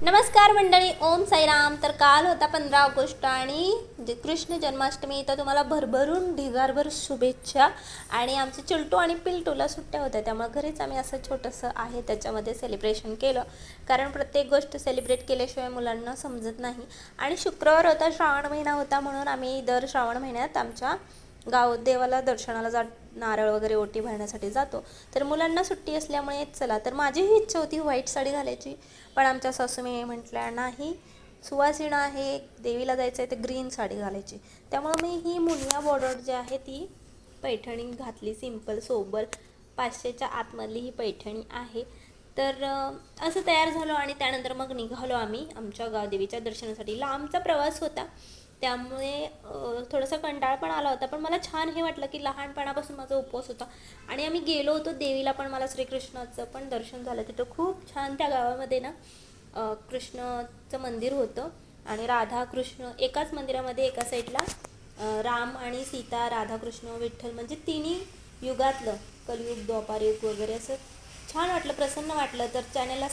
नमस्कार मंडळी ओम साईराम. तर काल होता पंधरा ऑगस्ट आणि जे कृष्ण जन्माष्टमी तर तुम्हाला भरभरून ढिगारभर शुभेच्छा. आणि आमचे चिलटू आणि पिलटूला सुट्ट्या होत्या त्यामुळे घरीच आम्ही असं छोटंसं आहे त्याच्यामध्ये सेलिब्रेशन केलं. कारण प्रत्येक गोष्ट सेलिब्रेट केल्याशिवाय मुलांना समजत नाही. आणि शुक्रवार होता श्रावण महिना होता म्हणून आम्ही दर श्रावण महिन्यात आमच्या गाव देवाला दर्शनाला जा नारळ वगैरे ओटी भरण्यासाठी जातो. तर मुलांना सुट्टी असल्यामुळे चला तर माझीही इच्छा होती व्हाईट साडी घालायची. पण आमच्या सासूमी म्हटल्या नाही सुवासिना आहे देवीला जायचं आहे ते ग्रीन साडी घालायची. त्यामुळं मी ही मुनिया बॉर्डर जी आहे ती पैठणी घातली सिंपल सोबर पाचशेच्या आतमधली ही पैठणी आहे. तर असं तयार झालो आणि त्यानंतर मग निघालो आम्ही आमच्या गावदेवीच्या दर्शनासाठी. लांबचा प्रवास होता. त्यामुळे थोडासा कंटाळ पण आला होता. पण मला छान हे वाटलं की लहानपणापासून माझा उपवास होता. आणि आम्ही गेलो होतो देवीला पण मला श्रीकृष्णाचं पण दर्शन झालं. तिथं खूप छान त्या गावामध्ये ना कृष्णाचं मंदिर होतं. आणि राधा कृष्ण एकाच मंदिरामध्ये एका साईडला राम आणि सीता राधाकृष्ण विठ्ठल म्हणजे तिन्ही युगातलं कलयुग द्वापारयुग वगैरे असं छान वाटलं प्रसन्न वाटलं. तर चॅनलला